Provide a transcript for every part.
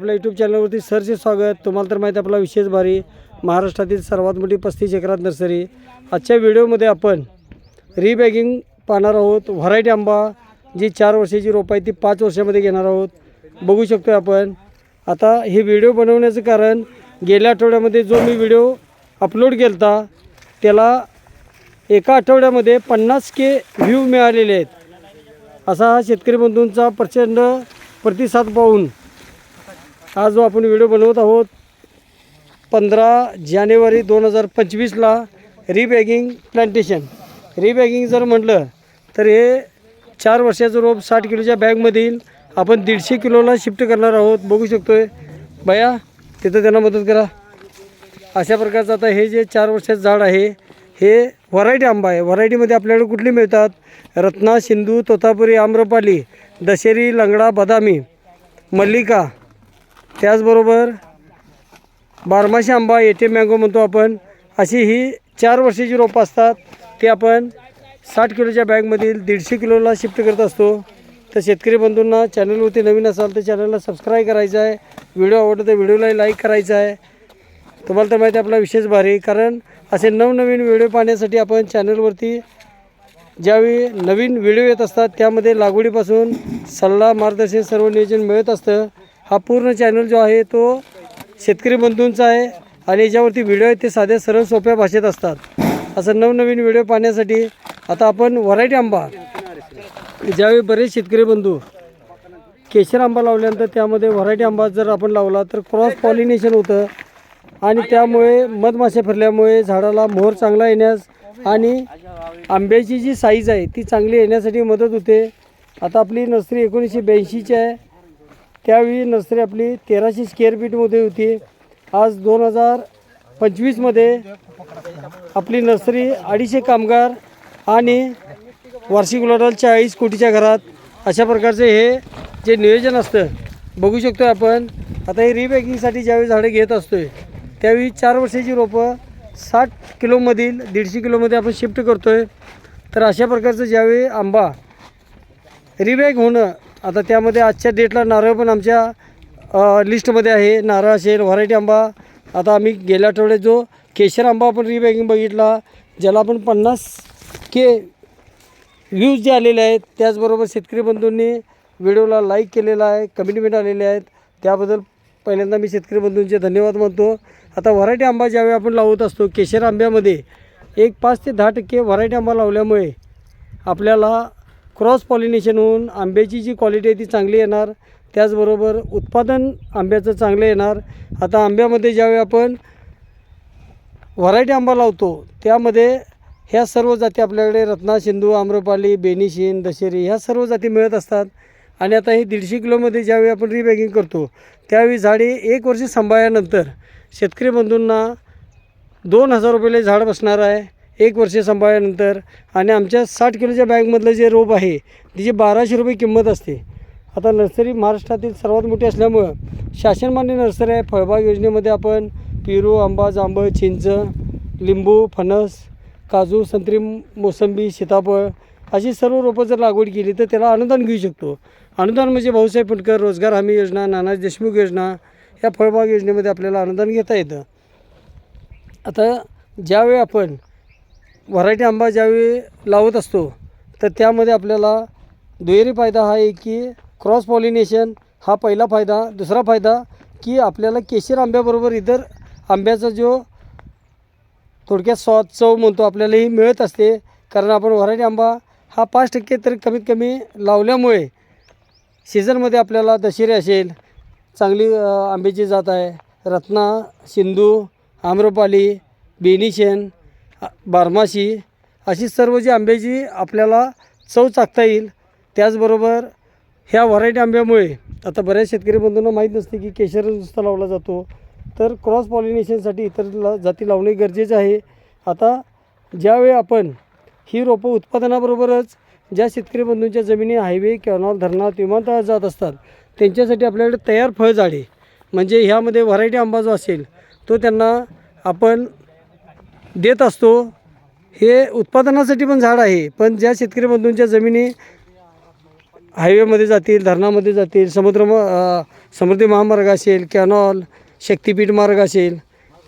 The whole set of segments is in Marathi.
आपल्या यूट्यूब चॅनलवरती सरचे स्वागत. तुम्हाला तर माहिती आहे आपला विशेष भारी. महाराष्ट्रातील सर्वात मोठी पस्तीस एकरात नर्सरी. आजच्या व्हिडिओमध्ये आपण रिबॅगिंग पाहणार आहोत. व्हरायटी आंबा जी चार वर्षाची रोप आहे ती पाच वर्षामध्ये घेणार आहोत. बघू शकतो आपण. आता हे व्हिडिओ बनवण्याचं कारण गेल्या आठवड्यामध्ये जो मी व्हिडिओ अपलोड केला होता त्याला एका आठवड्यामध्ये पन्नास के व्ह्यू मिळालेले आहेत. असा हा शेतकरी बंधूंचा प्रचंड प्रतिसाद पाहून आज जो आपण व्हिडिओ बनवत आहोत पंधरा जानेवारी दोन हजार पंचवीसला रिबॅगिंग प्लांटेशन. रिबॅगिंग जर म्हटलं तर हे चार वर्षाचं रोप साठ किलोच्या बॅगमधील आपण दीडशे किलोला शिफ्ट करणार आहोत. बघू शकतो आहे बया तिथं त्यांना मदत करा. अशा प्रकारचं आता हे जे चार वर्षाचं झाड आहे हे व्हरायटी आंबा आहे. व्हरायटीमध्ये आपल्याकडे कुठली मिळतात? रत्ना सिंधू तोतापुरी आम्रपाली दशेरी लंगडा बदामी मल्लिका त्याचबरोबर बारमाशी आंबा एटे मँगो म्हणतो आपण अशी ही चार वर्षाची रोपं असतात. ते आपण साठ किलोच्या बॅगमधील दीडशे किलोला शिफ्ट करत असतो. तर शेतकरी बंधूंना चॅनलवरती नवीन असाल तर चॅनलला सबस्क्राईब करायचं आहे. व्हिडिओ आवडला तर व्हिडिओला लाईक करायचा आहे. तुम्हाला तर माहिती आहे आपला विशेष भारी कारण असे नवनवीन व्हिडिओ पाहण्यासाठी आपण चॅनलवरती ज्यावेळी नवीन व्हिडिओ येत असतात त्यामध्ये लागवडीपासून सल्ला मार्गदर्शन सर्व नियोजन मिळत असतं. हा पूर्ण चॅनल जो आहे तो शेतकरी बंधूंचा आहे आणि याच्यावरती व्हिडिओ आहेत ते साध्या सरळ सोप्या भाषेत असतात. असं नवनवीन व्हिडिओ पाहण्यासाठी आता आपण व्हरायटी आंबा. ज्यावेळी बरेच शेतकरी बंधू केशर आंबा लावल्यानंतर त्यामध्ये व्हरायटी आंबा जर आपण लावला तर क्रॉस पॉलिनेशन होतं. आणि त्यामुळे मधमाशा फिरल्यामुळे झाडाला मोहर चांगला येण्यास आणि आंब्याची जी साईज आहे ती चांगली येण्यासाठी मदत होते. आता आपली नर्सरी एकोणीसशे ब्याऐंशीची आहे. त्यावेळी नर्सरी आपली तेराशे स्क्वेअर फीटमध्ये होती. आज दोन हजार पंचवीसमध्ये आपली नर्सरी अडीचशे कामगार आणि वार्षिक उलाढाल चाळीस कोटीच्या घरात अशा प्रकारचे हे जे नियोजन असतं बघू शकतो आपण. आता हे रिपॅकिंगसाठी ज्यावेळी झाडे घेत असतो आहे त्यावेळी चार वर्षाची रोपं साठ किलोमधील दीडशे किलोमध्ये आपण शिफ्ट करतो आहे तर अशा प्रकारचं ज्यावेळी आंबा रिबॅक होणं आता त्यामध्ये आजच्या डेटला नारळ पण आमच्या लिस्टमध्ये आहे. नारळ असेल व्हरायटी आंबा. आता आम्ही गेल्या आठवड्यात जो केशर आंबा आपण रिबॅगिंग बघितला ज्याला आपण पन्नास के व्ह्यूज जे आलेले आहेत त्याचबरोबर शेतकरी बंधूंनी व्हिडिओला लाईक केलेला आहे कमेंटमेंट आलेले आहेत. त्याबद्दल पहिल्यांदा मी शेतकरी बंधूंचे धन्यवाद मानतो. आता व्हरायटी आंबा ज्यावेळी आपण लावत असतो केशर आंब्यामध्ये एक पाच ते दहा टक्के व्हरायटी आंबा लावल्यामुळे आपल्याला क्रॉस पॉलिनेशन होऊन आंब्याची जी क्वालिटी आहे ती चांगली येणार त्याचबरोबर उत्पादन आंब्याचं चांगलं येणार. आता आंब्यामध्ये ज्यावेळी आपण व्हरायटी आंबा लावतो त्यामध्ये ह्या सर्व जाती आपल्याकडे रत्ना सिंधू आम्रपाली बेनिशीन दशेरी ह्या सर्व जाती मिळत असतात. आणि आता हे दीडशे किलोमध्ये ज्यावेळी आपण रिबॅगिंग करतो त्यावेळी झाडे एक वर्ष सांभाळल्यानंतर शेतकरी बंधूंना दोन हजार रुपयाला झाड बसणार आहे. एक वर्ष सांभाळल्यानंतर आणि आमच्या साठ किलोच्या बॅगमधलं जे रोप आहे तिची बाराशे रुपये किंमत असते. आता नर्सरी महाराष्ट्रातील सर्वात मोठी असल्यामुळं शासनमान्य नर्सरी आहे. फळबाग योजनेमध्ये आपण पेरू आंबा जांभळ चिंच लिंबू फणस काजू संत्री मोसंबी सीताफळ अशी सर्व रोपं जर लागवड केली तर त्याला अनुदान घेऊ शकतो. अनुदान म्हणजे भाऊसाहेब फुटकर रोजगार हमी योजना नानाजी देशमुख योजना या फळबाग योजनेमध्ये आपल्याला अनुदान घेता येतं. आता ज्यावेळी आपण व्हरायटी आंबा ज्यावेळी लावत असतो तर त्यामध्ये आपल्याला दुहेरी फायदा हा आहे की क्रॉस पॉलिनेशन हा पहिला फायदा. दुसरा फायदा की आपल्याला केशर आंब्याबरोबर इतर आंब्याचा जो थोडक्यात स्वाद चव म्हणतो आपल्याला ही मिळत असते. कारण आपण व्हरायटी आंबा हा पाच टक्के तरी कमीत कमी लावल्यामुळे सीझनमध्ये आपल्याला दशेरी असेल चांगली आंब्याची जात आहे. रत्ना सिंधू आम्रपाली बेनिशन बारमाशी अशी सर्व जी आंब्याची आपल्याला चव चाकता येईल त्याचबरोबर ह्या व्हरायटी आंब्यामुळे आता बऱ्याच शेतकरी बंधूंना माहीत नसते की केशर नुसता लावला जातो तर क्रॉस पॉलिनेशनसाठी इतर ला जाती लावणे गरजेचे आहे. आता ज्यावेळी आपण ही रोपं उत्पादनाबरोबरच ज्या शेतकरी बंधूंच्या जमिनी हायवे कॅनॉल धरणात विमानतळात जात असतात त्यांच्यासाठी आपल्याकडे तयार फळझाडे म्हणजे ह्यामध्ये व्हरायटी आंबा जो असेल तो त्यांना आपण देत असतो. हे उत्पादनासाठी पण झाड आहे पण ज्या शेतकरी बंधूंच्या जमिनी हायवेमध्ये जातील धरणामध्ये जातील समुद्र म- समृद्धी महामार्ग असेल कॅनॉल शक्तिपीठ मार्ग असेल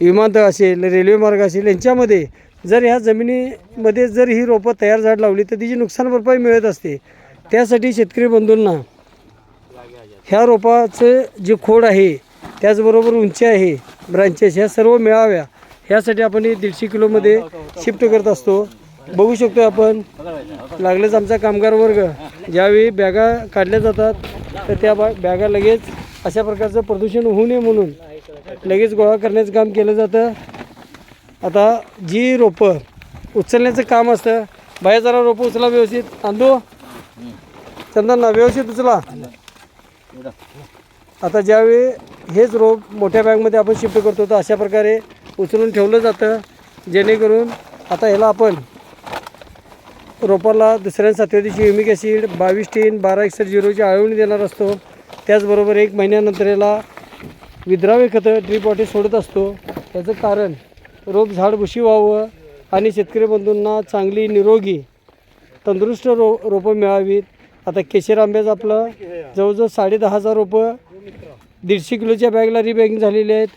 विमानतळ असेल रेल्वे मार्ग असेल यांच्यामध्ये जर ह्या जमिनीमध्ये जर ही रोपं तयार झाड लावली तर तिची नुकसान भरपाई मिळत असते. त्यासाठी शेतकरी बंधूंना ह्या रोपाचं जे खोड आहे त्याचबरोबर उंची आहे ब्रांचेस ह्या सर्व मिळाव्या. ह्यासाठी आपण हे दीडशे किलोमध्ये शिफ्ट करत असतो. बघू शकतो आपण. लागलेच आमचा कामगार वर्ग. ज्यावेळी बॅगा काढल्या जातात तर त्या बा बॅगा लगेच अशा प्रकारचं प्रदूषण होऊ नये म्हणून लगेच गोळा करण्याचं काम केलं जातं. आता जी रोपं उचलण्याचं काम असतं बाहेर जरा रोपं उचला व्यवस्थित. आणतो चंदन ना व्यवस्थित उचला. आता ज्यावेळी हेच रोप मोठ्या बॅगमध्ये आपण शिफ्ट करतो तर अशा प्रकारे उचलून ठेवलं जातं जेणेकरून आता ह्याला आपण रोपाला दुसऱ्या सातव्या दिवशी युमिक ॲसिड बावीस टीन बारा एकसठ झिरोची आळवणी देणार असतो. त्याचबरोबर एक महिन्यानंतर याला विद्राव्य खतं ड्रीप वाटे सोडत असतो. याचं कारण रोप झाड भुशी व्हावं आणि शेतकरी बंधूंना चांगली निरोगी तंदुरुस्त रो रोपं मिळावीत. आता केशर आंब्याचं आपलं जवळजवळ साडे दहा हजार रोपं दीडशे किलोच्या बॅगला रिबॅगिंग झालेली आहेत.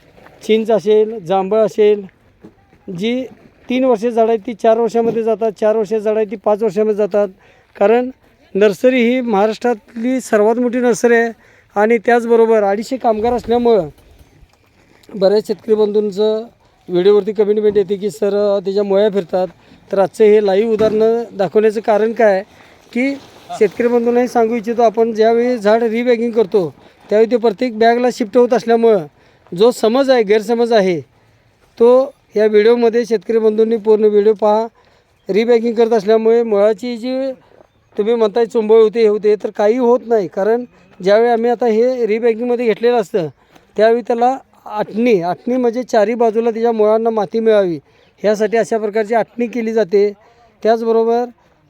चिंच असेल जांभळ असेल जी तीन वर्षे झाडं आहेत ती चार वर्षामध्ये जातात चार वर्षे झाडं आहेत ती पाच वर्षामध्ये जातात. कारण नर्सरी ही महाराष्ट्रातली सर्वात मोठी नर्सरी आहे आणि त्याचबरोबर अडीचशे कामगार असल्यामुळं बऱ्याच शेतकरी बंधूंचं व्हिडिओवरती कमेंटमेंट येते की सर त्याच्या मोया फिरतात. तर आजचं हे लाईव्ह उदाहरणं दाखवण्याचं कारण काय? की शेतकरी बंधूंनाही सांगू इच्छितो आपण ज्यावेळी झाड रिबॅगिंग करतो त्यावेळी ते प्रत्येक बॅगला शिफ्ट होत असल्यामुळं जो समज आहे गैरसमज आहे तो या व्हिडिओमध्ये शेतकरी बंधूंनी पूर्ण व्हिडिओ पहा. रिबॅगिंग करत असल्यामुळे मुळाची जी तुम्ही म्हणताय चुंबळ होते हे होते तर काही होत नाही. कारण ज्यावेळी आम्ही आता हे रिबॅगिंगमध्ये घेतलेलं असतं त्यावेळी त्याला आटणी आटणी म्हणजे चारी बाजूला त्याच्या मुळांना माती मिळावी. ह्यासाठी अशा प्रकारची आटणी केली जाते. त्याचबरोबर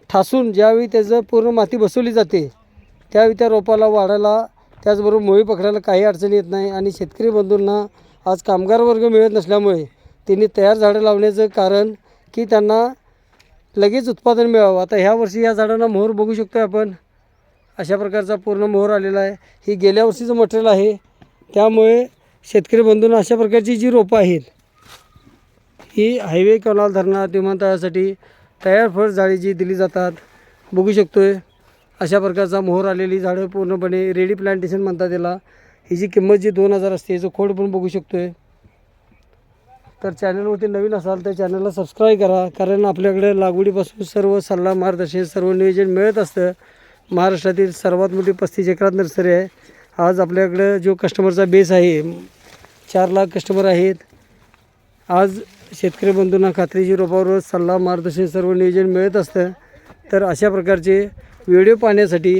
ठासून ज्यावेळी त्याचं पूर्ण माती बसवली जाते त्यावेळी त्या रोपाला वाढायला त्याचबरोबर मोळी पकडायला काही अडचण येत नाही आणि शेतकरी बंधूंना आज कामगार वर्ग मिळत नसल्यामुळे त्यांनी तयार झाडं लावण्याचं कारण की त्यांना लगेच उत्पादन मिळावं. आता ह्या वर्षी या झाडांना मोहर बघू शकतो आपण. अशा प्रकारचा पूर्ण मोहर आलेला आहे. ही गेल्या वर्षीचं मटेरियल आहे. त्यामुळे शेतकरी बंधूंना अशा प्रकारची जी रोपं आहेत ही हायवे कनाल धरणात विमानतळासाठी तयार फळ जाळी जी दिली जातात बघू शकतो आहे अशा प्रकारचा मोहर आलेली झाडं पूर्णपणे रेडी प्लांटेशन म्हणतात त्याला ह्याची किंमत जी दोन हजार असते याचं खोड पण बघू शकतो आहे तर चॅनलवरती नवीन असाल तर चॅनलला सबस्क्राईब करा कारण आपल्याकडे लागवडीपासून सर्व सल्ला मार्गदर्शन सर्व नियोजन मिळत असतं. महाराष्ट्रातील सर्वात मोठी पस्तीस एकरात नर्सरी आहे. आज आपल्याकडं जो कस्टमरचा बेस आहे चार लाख कस्टमर आहेत. आज शेतकरी बंधूंना खात्रीची रोपावर सल्ला मार्गदर्शन सर्व नियोजन मिळत असतं. तर अशा प्रकारचे व्हिडिओ पाहण्यासाठी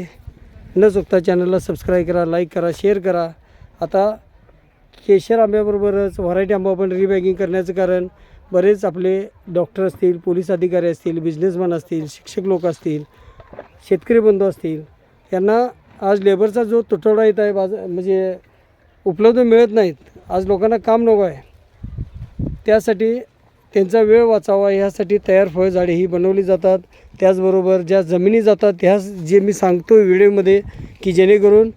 न चुकता चॅनलला सबस्क्राईब करा लाईक करा शेअर करा. आता केशर आंब्याबरोबरच व्हरायटी आंबा आपण रिबॅगिंग करण्याचं कारण बरेच आपले डॉक्टर असतील पोलीस अधिकारी असतील बिझनेसमॅन असतील शिक्षक लोक असतील शेतकरी बंधू असतील यांना आज लेबरचा जो तुटवडा येत आहे बाज म्हणजे उपलब्ध मिळत नाहीत. आज लोकांना काम नको आहे. त्यासाठी त्यांचा वेळ वाचावा ह्यासाठी तयार फळझाडे ही बनवली जातात. त्याचबरोबर ज्या जमिनी जातात ह्या जे मी सांगतो व्हिडिओमध्ये की जेणेकरून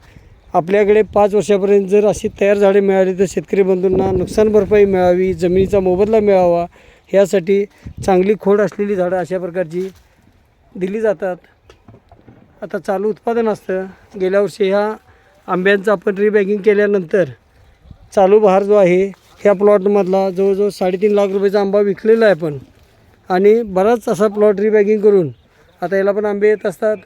आपल्याकडे पाच वर्षापर्यंत जर अशी तयार झाडे मिळाली तर शेतकरी बंधूंना नुकसान भरपाई मिळावी जमिनीचा मोबदला मिळावा. ह्यासाठी चांगली खोड असलेली झाडं अशा प्रकारची दिली जातात. आता चालू उत्पादन असतं. गेल्या वर्षी ह्या आंब्यांचं आपण रिबॅगिंग केल्यानंतर चालू बहार जो आहे ह्या प्लॉटमधला जवळजवळ साडेतीन लाख रुपयाचा आंबा विकलेला आहे पण. आणि बराच असा प्लॉट रिबॅगिंग करून आता याला पण आंबे येत असतात.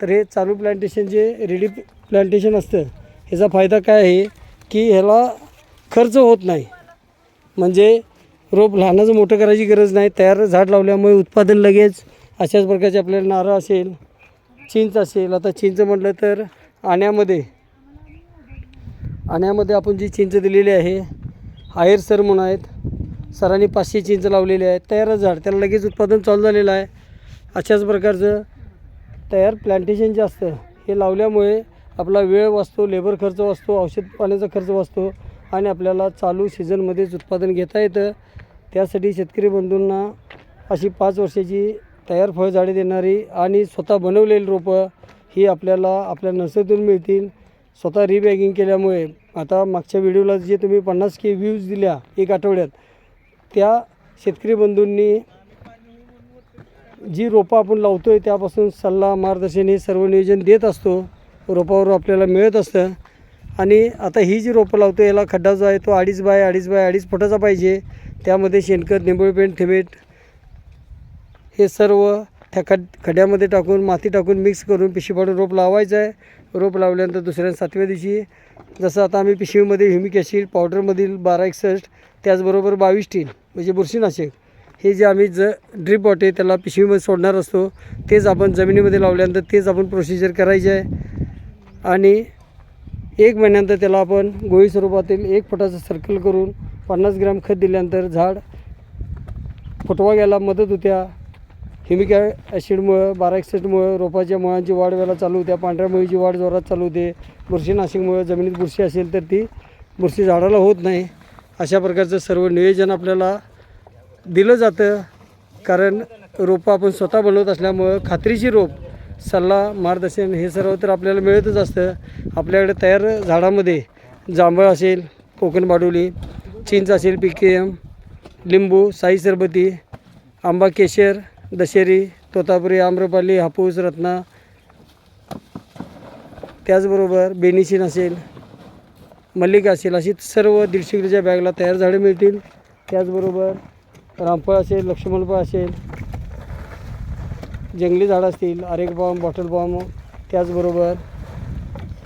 तर हे चालू प्लांटेशन जे रेडी प्लांटेशन असतं ह्याचा फायदा काय आहे? की ह्याला खर्च होत नाही. म्हणजे रोप लहानाचं मोठं करायची गरज नाही. तयार झाड लावल्यामुळे उत्पादन लगेच अशाच प्रकारचे आपल्याला नारळ असेल चिंच असेल. आता चिंच म्हटलं तर आण्यामध्ये आण्यामध्ये आपण जी चिंच दिलेली आहे हायर सर म्हणून आहेत. सरांनी पाचशे चिंच लावलेली आहे तयारच झाड त्याला लगेच उत्पादन चालू झालेलं आहे. अशाच प्रकारचं तयार प्लांटेशन जे असतं हे लावल्यामुळे आपला वेळ वाचतो लेबर खर्च वाचतो औषध पाण्याचा खर्च वाचतो आणि आपल्याला चालू सीझनमध्येच उत्पादन घेता येतं. त्यासाठी शेतकरी बंधूंना अशी पाच वर्षाची तयार फळझाडे देणारी आणि स्वतः बनवलेली रोपं ही आपल्याला आपल्या नर्सरीतून मिळतील. स्वतः रिबॅगिंग केल्यामुळे आता मागच्या व्हिडिओला जे तुम्ही पन्नास के व्ह्यूज दिल्या एक आठवड्यात त्या शेतकरी बंधूंनी जी रोपं आपण लावतो आहे त्यापासून सल्ला मार्गदर्शन हे सर्व नियोजन देत असतो. रोपावर आपल्याला मिळत असतं. आणि आता ही जी रोपं लावतो याला खड्डा जो आहे तो अडीच बाय अडीच बाय अडीच फुटाचा पाहिजे. त्यामध्ये शेणखत निंबोळी पेंट थेमेट हे सर्व त्या खड खड्ड्यामध्ये टाकून माती टाकून मिक्स करून पिशवी पाडून रोप लावायचं आहे. रोप लावल्यानंतर दुसऱ्या सातव्या दिवशी. जसं आता आम्ही पिशवीमध्ये ह्युमिक ॲसिड पावडरमधील बारा एकसष्ट त्याचबरोबर बावीस टीन म्हणजे बुरशीनाशक. हे जे आम्ही ज ड्रीप बॉटे त्याला पिशवीमध्ये सोडणार असतो तेच आपण जमिनीमध्ये लावल्यानंतर तेच आपण प्रोसिजर करायचे आहे. आणि एक महिन्यानंतर त्याला आपण गोळी स्वरूपातील एक फुटाचं सर्कल करून पन्नास ग्रॅम खत दिल्यानंतर झाड फुटवा घ्यायला मदत होत्या. हिमिक ॲसिडमुळं बारा ॲक्सिडमुळं रोपाच्या मुळांची वाढ व्हायला चालू होत्या पांढऱ्या मुळीची वाढ जोरात चालू होते. बुरशीनाशिकमुळं जमिनीत बुरशी असेल तर ती बुरशी झाडाला होत नाही. अशा प्रकारचं सर्व नियोजन आपल्याला दिलं जातं. कारण रोपं आपण स्वतः बनवत असल्यामुळं खात्रीची रोप सल्ला मार्गदर्शन हे सर्व तर आपल्याला मिळतच असतं. आपल्याकडे तयार झाडामध्ये जांभळ असेल कोकण बाडोली चिंच असेल पी के एम लिंबू साई सरबती आंबा केशर दशेरी तोतापुरी आम्रपाली हापूस रत्ना. त्याचबरोबर बेनिशिन असेल मल्लिका असेल अशी सर्व दीडशे किलोच्या बॅगला तयार झाडे मिळतील. त्याचबरोबर रामफळ असेल लक्ष्मणफळ असेल जंगली झाडं असतील आरेक बॉम्ब बॉटल बॉम्ब त्याचबरोबर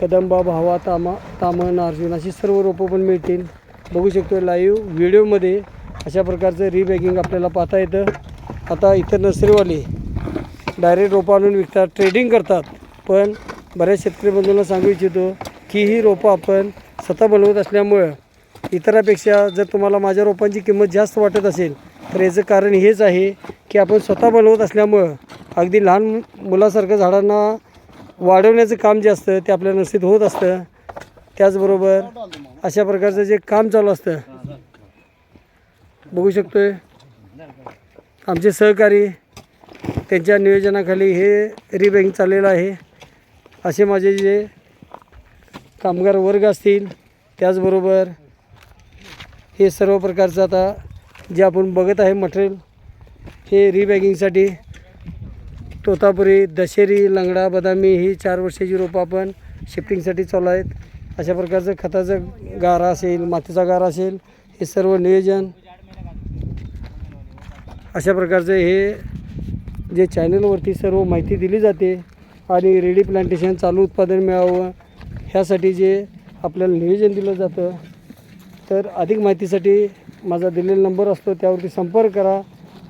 कदंबा भावा तामा तामण अर्जुन अशी सर्व रोपं पण मिळतील. बघू शकतो लाईव्ह व्हिडिओमध्ये अशा प्रकारचं रिबॅगिंग आपल्याला पाहता येतं. आता इतर नर्सरीवाले डायरेक्ट रोपं आणून विकतात ट्रेडिंग करतात. पण बऱ्याच शेतकरी बंधूंना सांगू इच्छितो की ही रोपं आपण स्वतः बनवत असल्यामुळं इतरापेक्षा जर तुम्हाला माझ्या रोपांची किंमत जास्त वाटत असेल तर याचं कारण हेच आहे की आपण स्वतः बनवत असल्यामुळं अगदी लहान मुलासारखं झाडांना वाढवण्याचं काम जे असतं ते आपल्या नर्सरीत होत असतं. त्याचबरोबर अशा प्रकारचं जे काम चालू असतं. बघू शकतोय? आमचे सहकारी त्यांच्या नियोजनाखाली हे रिबॅगिंग चाललेलं आहे. असे माझे जे कामगार वर्ग असतील त्याचबरोबर हे सर्व प्रकारचं आता जे आपण बघत आहे मटेरियल हे रिबॅगिंगसाठी तोतापुरी दशेरी लंगडा बदामी ही चार वर्षाची रोपं आपण शिफ्टिंगसाठी चालू आहेत. अशा प्रकारचं खताचं गारा असेल मातीचा गारा असेल हे सर्व नियोजन अशा प्रकारचं हे जे चॅनलवरती सर्व माहिती दिली जाते आणि रेडी प्लांटेशन चालू उत्पादन मिळावं ह्यासाठी जे आपल्याला नियोजन दिलं जातं तर अधिक माहितीसाठी माझा दिलेला नंबर असतो त्यावरती संपर्क करा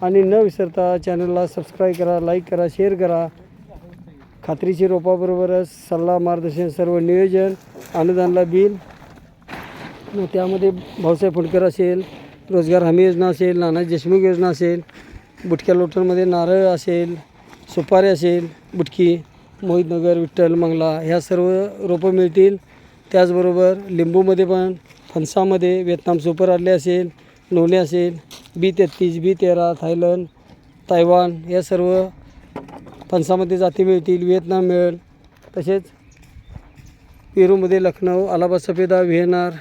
आणि न विसरता चॅनलला सबस्क्राईब करा लाईक करा शेअर करा. खात्रीची रोपाबरोबरच सल्ला मार्गदर्शन सर्व नियोजन अनुदानला बिल. त्यामध्ये भाऊसाहेब फुंडकर असेल रोजगार हमी योजना असेल नाना देशमुख योजना असेल बुटक्या लोटरमध्ये नारळ असेल सुपारी असेल बुटकी मोहितनगर विठ्ठल मंगला ह्या सर्व रोपं मिळतील. त्याचबरोबर लिंबूमध्ये पण फणसामध्ये व्हिएतनाम सुपर आले असेल लोणे असेल बी तेहतीस बी तेरा थायलंड तायवान या सर्व फणसामध्ये जाती मिळतील व्हिएतनाम मिळेल. तसेच पेरूमध्ये Lucknow Allahabad Safeda व्हिएनार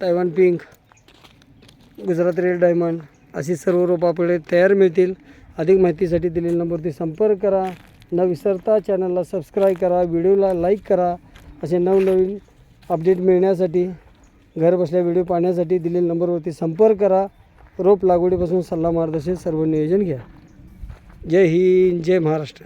Taiwan pink Gujarat red diamond अशी सर्व रोपं आपल्याकडे तयार मिळतील. अधिक माहितीसाठी दिलेल्या नंबरवरती संपर्क करा. न विसरता चॅनलला सबस्क्राईब करा. व्हिडिओला लाईक करा. असे नवनवीन अपडेट मिळण्यासाठी घर बसल्या व्हिडिओ पाहण्यासाठी दिलेल्या नंबरवरती संपर्क करा. रोप लागवडीपासून सल्ला मार्गदर्शन सर्व नियोजन घ्या. जय हिंद जय महाराष्ट्र.